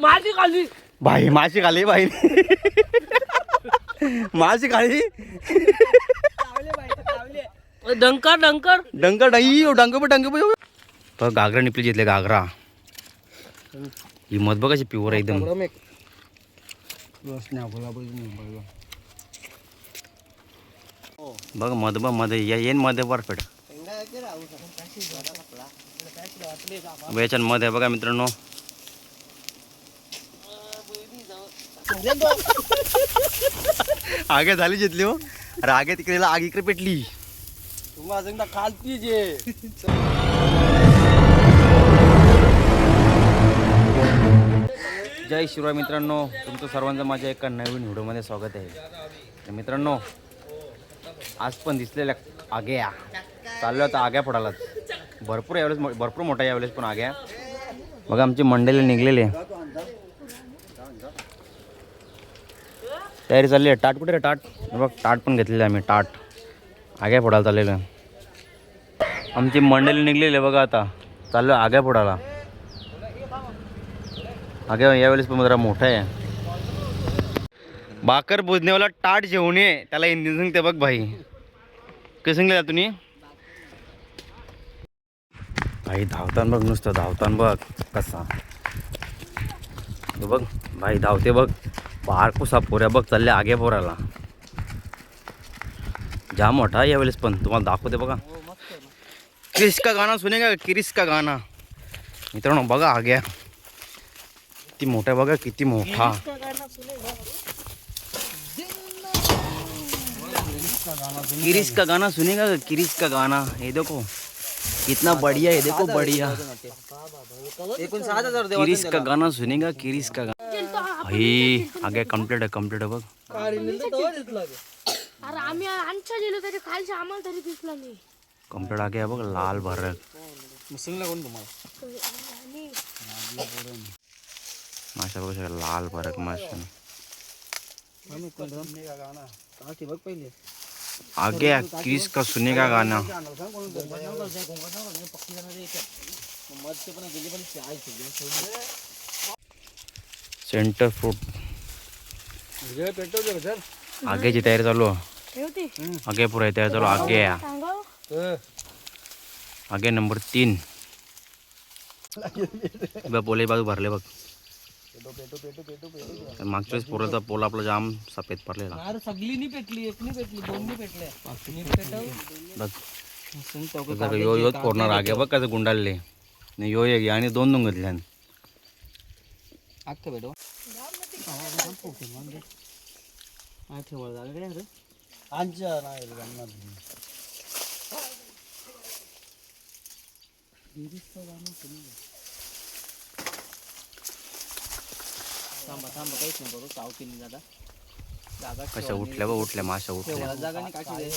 माझी खाली. बाई माशी खाली बाई माशी खाली. डंकर डंकर. डंक डाई डंक पण डंक पण बघ घागरा निपली घेतले घागरा. ही मत बघायची प्युअर एकदम. बघ मध बघ मध या येईन मध परफेक्ट याच्यात मध आहे बघा मित्रांनो. आगे झाली जितली हो. अरे आगे तिकडे आग इकडे पेटली. खालती जे. जय शिवराय मित्रांनो तुमचं सर्वांचं माझ्या एका नवीन व्हिडिओमध्ये स्वागत आहे. तर मित्रांनो आज पण दिसलेल्या आग्या. चाललो आता आग्या पडालाच भरपूर यावेळेस मो- भरपूर मोठा यावेळेस पण आग्या. बघा आमची मंडळी निघलेली तयारी चालली आहे. टाट कुठे रे टाट? बघ टाट पण घेतलेलं आहे आम्ही टाट. आग्या फोडायला चाललेलं आहे. आमची मंडळी निघलेली आहे बघा आता. चाललो आग्या फोडायला. आग्या यावेळेस पण जरा मोठा आहे. भाकर बुजनेवाला टाट जेवण आहे त्याला हिंदी सांगते बघ भाई. कसं सांगले तुम्ही? भाई धावतान बघ नुसतं धावतान बघ कसा. बघ भाई धावते बघ. बार कुसा पोऱ्या बघ चालल्या आगे पोराला जाम मोठा यावेळेस पण तुम्हाला दाखवते बघा क्रिस का गाणं सुनेगा क्रिस का गाणं मित्रांनो बघा आग्या किती मोठा बघा किती मोठा किरिस का गाना सुनेगा? किरिस का गाना ये देखो कितना बढ़िया है देखो बढ़िया। एकूण सात हजार किरिस का गाना सुनेगा किरिस का गाना। भाई आगे कंप्लीट है कंप्लीट है बघ. अरे आम्ही आमच्या गेलो तरी खालच्या आम्हाला तरी दिसला नाही. कंप्लीट आगे है बघ लाल भरक आणि माशा बघ सगळं लाल भरक माशा. बघ पहिले. आगे किरिस का सुनेगा गाना सेंटर फ्रूट पेटवलं सर आगेची तयारी चालू। आगे पुरा तयारी चालू आगे सांगा आगे नंबर तीन। पोले बाजू भरले बघ। तर मागच्या वेळेस पोराचा पोल आपला जाम सफ़ेद पडलेला सगळी नाही पेटली एक पेटली दोन पेटल्या यो योच पोरणार आगे बघ कसं गुंडाळले यो एक आणि दोन दोन घेतले रे आमच्या नाही थांबा थांबा काहीच नाही करू चावतील दादा जागा कशा उठल्या बघ उठल्या माशा उठल्या जागा नाही काठी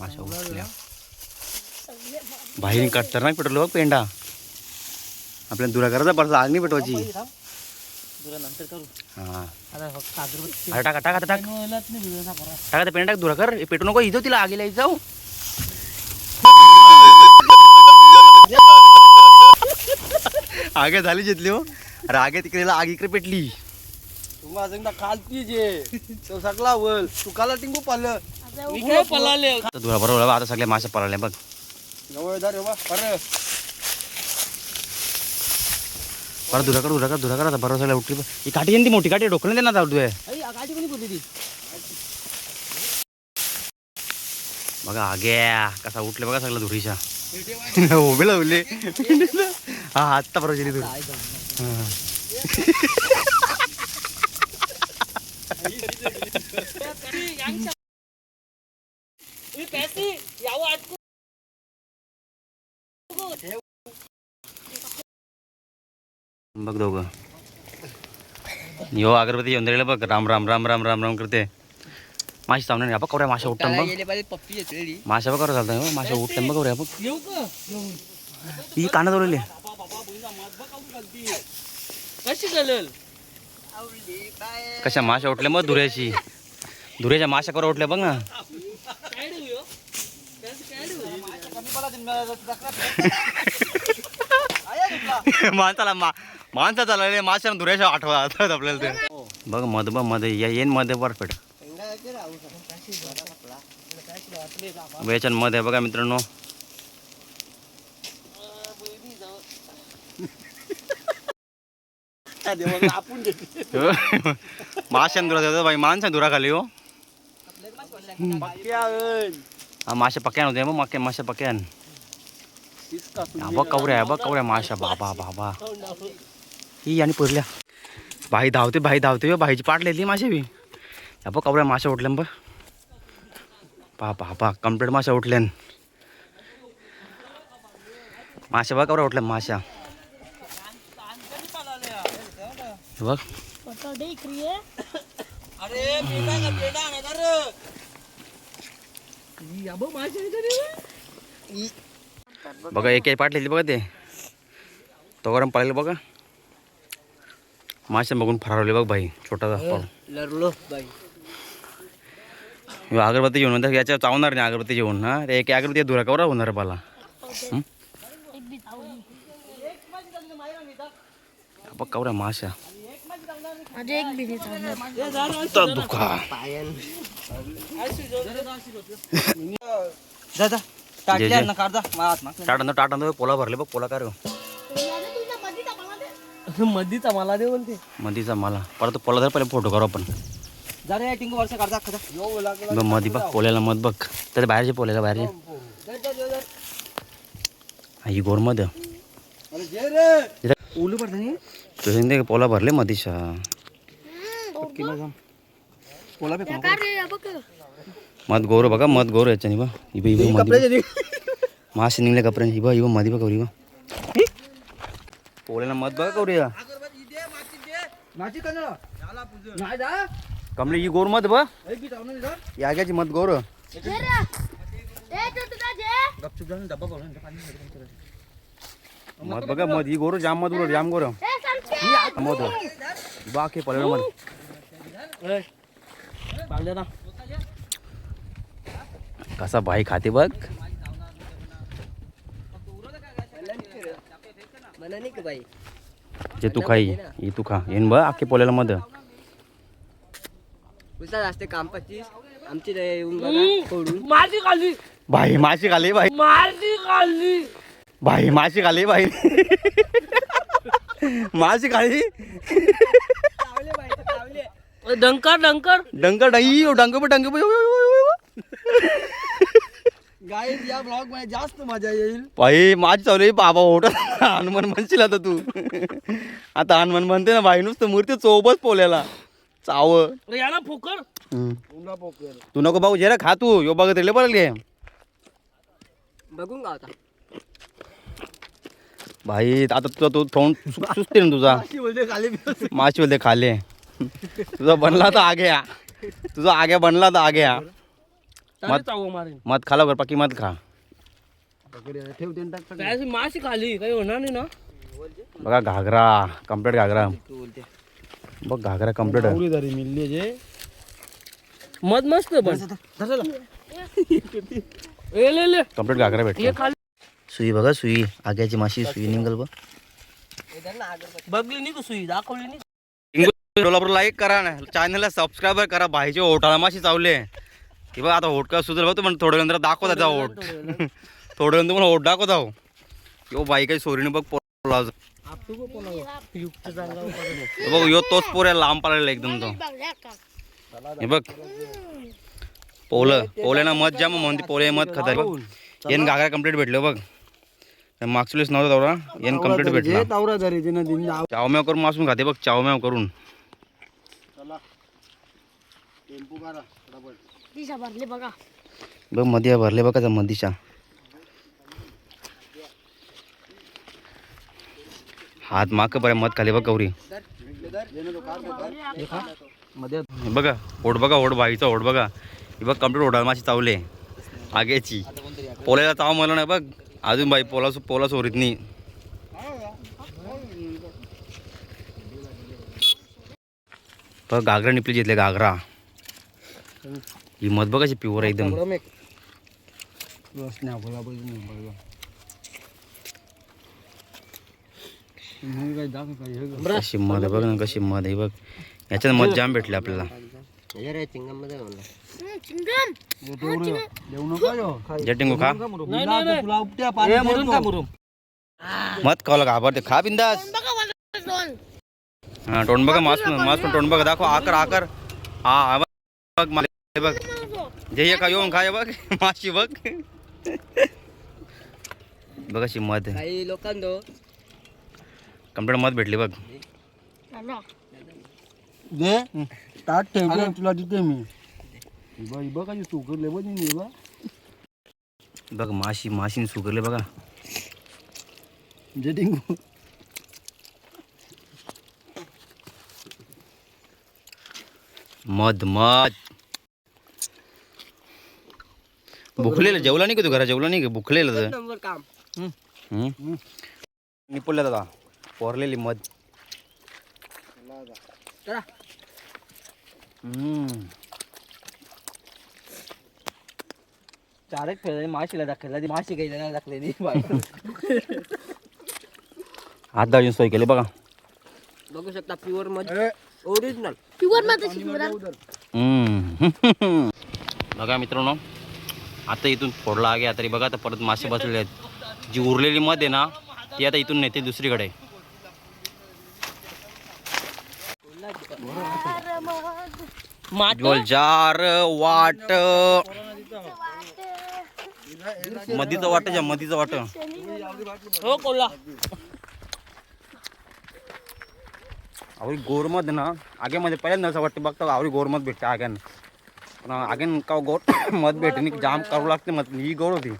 माशा उठल्या बाहेर कट्टर नाही पेटवलं बघ पेंडा आपल्या दुरा करायचा परत आग नाही पेटवायची तुला नंतर करू. हा. आता फक्त अगरबत्ती. अरे टाका टाका टाक. नाही करा टाका ते पेंडा दुरा कर. हे पेटू नको इथं तिला आगीला जाऊ. आगे झाली जितली हो. अरे आगे तिकडे आग इकडे पेटली. तू माझं खालती जे. तो सगळा वल. तुकाला टिंगू पालं आता इकडे पळाले. आता धुरा बरोबर आता सगळे मासे पळाले बघ. जवळ धर बा परत धुरा कर धुरा कर धुरा कर आता बरोबर सगळ्या उठली. ही काठी येईन ती मोठी काठी डोकलं दे ना आता उठवे गाडी कोणी बोलली ती बघा आग्या कसा उठले बघा सगळं धुरीच्या उभे लावले हा आत्ता बरोबर धुरी बघ दोघं. यो अगरबत्ती येऊन राहिलं बघ. राम राम राम राम राम राम करते. माशी सामने बघ कवऱ्या माशा उठतात बघ. माशा बघ चालतं हो माशा उठतात बघ कवऱ्या बघ. ही काना जोडले कशी माशा उठल्या मग धुऱ्याची? धुऱ्याच्या माशा कवर उठल्या बघ ना? माणसाला मा माणसा चालले माशा धुऱ्याच्या आठवा आठवत आपल्याला ते. बघ मध बघमध्ये या येईन मध्ये परफेक्टमध्ये बघा मित्रांनो. माशान धुरा देतो बाई. माणसा धुरा खाली हो. हा माशा पक्यान होते मग माके माशा पक्यान हा बघ कवऱ्या बघ कवऱ्या माशा बाबा बाबा. ही आणि पुरल्या. बाई धावते बाई धावते हो बाईची पाठ लिहिली माशा बी या बघ कवऱ्या माशा उठल्या बघ. पा पा पा कंप्लीट माशा उठल्यान. माशा बघ कवऱ्या उठल्या माशा बघ. बघ एक एक पाठ लिहिली बघा ते. तो गरम पाहिलं बघा. माशा बघून फरावले बघ बाई छोटासा लढलो बाई. अगरबत्ती घेऊन म्हणतात याच्या चावणार नाही अगरबत्ती घेऊन हा? एक अगरबत्ती धुरा कवरा होणार मला. बघ कवऱ्या माशा दुखा. टाटा टाटा पोला भरले बघ पोला काय मधीचा मला दे बोलते. मधीचा मला. परत पोला धर पहिले फोटो करू आपण. जा रे टिंग वर्ष काढजा खजा यो लागला बघ मधी बघ पोल्याला मध बघ. त्याच्या बाहेरचे पोल्याला बाहेरचे? हा, ही. गोर मध. अरे जे रे. उलू पडता नाही? तुझे पोला भरले मधीच्या? पोला पे का रे या बघ. मध गोर बघा मध गोर याच्यानी बा बघ. मासे निघले कपड्यांची ही बघ मधी बघ कवरी बघ पोल्याला मध बघा जा कमली ही गोर मध बघ याग्याची मध गोर जे रे. ए, तू तुझा जे. गपचूप जाऊन डब्बा पाहून पाणी मध बघा मध ही गोर जाम मध गोर जाम गोर. मध बाकी पाहिलं ना कसा भाई खाते बघ मला नाही का बाई जे तू खाई ही तू खा. येईन बघ अख्खे पोल्याला मध असते काम पच्चीस. आमची रे येऊन बघा फोडून माझी खाली भाई माशी खाली भाई माझी खाली भाई माशी खाली भाई माशी खाली डंकर डंकर. डंक डाई डंक पे डंक गाईज या ब्लॉगमध्ये जास्त मजा येईल. भाई माझी चालू बाबा ओढ हनुमान म्हणशील आता तू. आता हनुमान म्हणते ना भाई नुसतं मूर्ती चोबच पोल्याला. चाव. याला फुकर. पुन्हा पोकर तू नको भाऊ जरा खा तू. यो बघत रेले बरं घे. बघून का आता. भाई आता तुझा तो तोंड सु- सुस्ते ना तुझा. अशी खाली बी. माशी बोलते खाले. तुझा बनला तर आग्या. तुझा आग्या बनला तर आग्या. मत मत खाला कर पाकी मत खा माशी खाली काही होणार नाही ना बघा घागरा कंप्लीट घागरा बघ घागरा कंप्लीट मिळली जे मध मस्त ले ले कंप्लीट घागरा भेटतो खाली सुई बघा सुई आग्याची माशी सुई निघल बघ बघली नाही का सुई दाखवली नाही डोलावर लाईक करा ना चॅनलला सबस्क्राईब करा भाईचे ओठाळा माशी चावले की बघ आता ओट का सुधर बघ पण थोड्या नंतर दाखवता जा ओट थोड्या नंतर मला ओट दाखवत आहो. यो बाई काही सोरीने बघ पोला बघ यो तोच पोऱ्या लांब पडलेला एकदम तो. हे बघ. पोलं पोल्यानं मत जाम म्हणते पोले मत खाता येन घागरा कंप्लीट भेटलो बघ. मागचुलीस नव्हता तेवढा. येन कंप्लीट भेटला. तावरा धरी तिनं दिन चावम्याव करून मासून खाते बघ चावम्याव करून. टेम्पो करा दिशा भरली बघा. बघ मध्या भरले बघा त्या मधीच्या. हात माग बरं मध खाली बघ गौरी. बघा ओढ बघा ओढ बाईचा ओढ बघा. बघ कंप्लीट ओढा माशी चावले. आगेची. पोल्याला चाव मला नाही बघ. अजून बाई पोला पोला सोरीत नाही. बघ घागरा निपली घेतले घागरा. ही मध बघाची प्युअर एकदम. कशी मध आहे बघ ना कशी मध आहे बघ. याच्यात मध जाम भेटले आपल्याला. खा. मध खावला घाबरते खा बिंदास. हा तोंड बघा मास मास पण तोंड बघा दाखव आकर आकर. हा बघ बघ मला हे बघ. जे का येऊन खाय बघ. माशी बघ. बघ अशी मध. काही मध भेटली बघ. दे. ताट ठेवले तुला देते मी. बाई बघ कशी सुकरले बघ मी बघ. बघ माशी माशीने सुकरले बघा. जे मध मध. भुकलेलं जेवला नाही का तू घरा जेवला नाही का? भुकलेलं नंबर काम. दादा पोरलेली मध. फेरले माशीला दाखवला. ती माशी काही जणांना दाखवली बाई हात दाळून सोय केली बघा. बघू शकता प्युअरमध्ये ओरिजिनल प्युअर हम्म. बघा मित्रांनो आता इथून फोडला आगे तरी बघा आता परत मासे बसलेले आहेत. जी उरलेली मध आहे ना ती आता इथून नेते दुसरीकडे. गोलजार वाट. मधीचं वाट ज्या मधीचं वाट. हो कोल्हा. आवडी गोरमध ना आगेमध्ये पहिल्यांदा असं वाटतं बघता आवडी गोरमध भेटते आग्यान. आग्यान का गोर मध भेटते जाम करू लागते मध ही गोड होती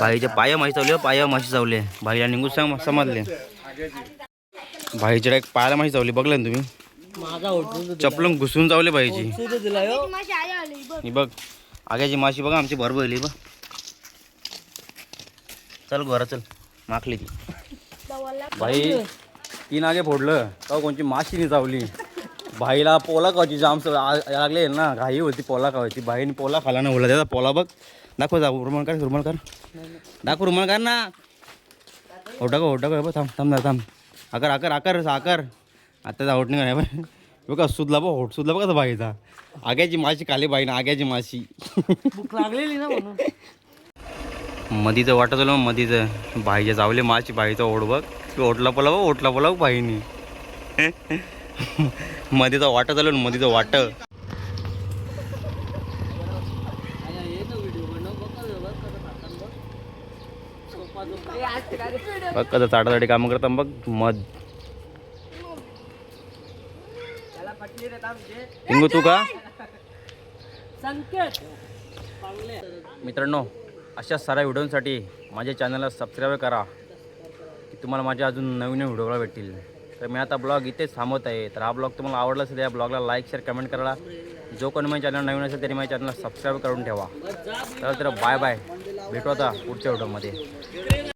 भाईच्या पाया माशी चावले पाया माशी चावले भाईला निघून सांग समजले भाईच्या एक पायाला माशी चावली बघलं ना तुम्ही। चपलून घुसून चावले भाईची बघ आग्याची माशी बघा आमची भर बघली बघ। चल घरा चल माखली ती। भाई तीन आगे फोडलं का कोणची माशी चावली भाईला पोला खावायची जाम लागले ना घाई होती पोला खावायची. भाईने पोला खाला ना बोला त्याचा पोला बघ. दाखव दाखव रुमाल कर रुमाल कर दाखव रुमाल कर ना. होटा का होटा का बघ थांब थांब थांब. आकर आकर आकर आकर. आता जा होट नाही का बघा सुधला बघ होट सुधला बघा भाईचा. आग्याची माशी खाली भाईनं आग्याची माशी. लागलेली ना म्हणून. मधीचं वाटत मधीचं. भाईच्या जावले माची भाईचा ओढ बघ. ओटला पोला बघ ओटला पोला बघ भाईनी मधीचा वाट ना मधीचं वाट. बघ कसं चाटाचाटी कामं करता बघ मध. हिंगू तू का? संकेत. मित्रांनो अशा साऱ्या व्हिडिओसाठी माझ्या चॅनलला सबस्क्राईब करा. की तुम्हाला माझ्या अजून नवीन नवीन व्हिडिओला भेटतील. तर मी आता ब्लॉग इथेच थांबवत आहे. तर हा ब्लॉग तुम्हाला आवडला असेल या ब्लॉगला लाईक शेअर कमेंट करा जो कोण माझ्या चॅनल नवीन असेल तरी माझ्या चॅनलला सबस्क्राईब करून ठेवा. तर तर बाय बाय भेटू आता पुढच्या व्हिडिओमध्ये.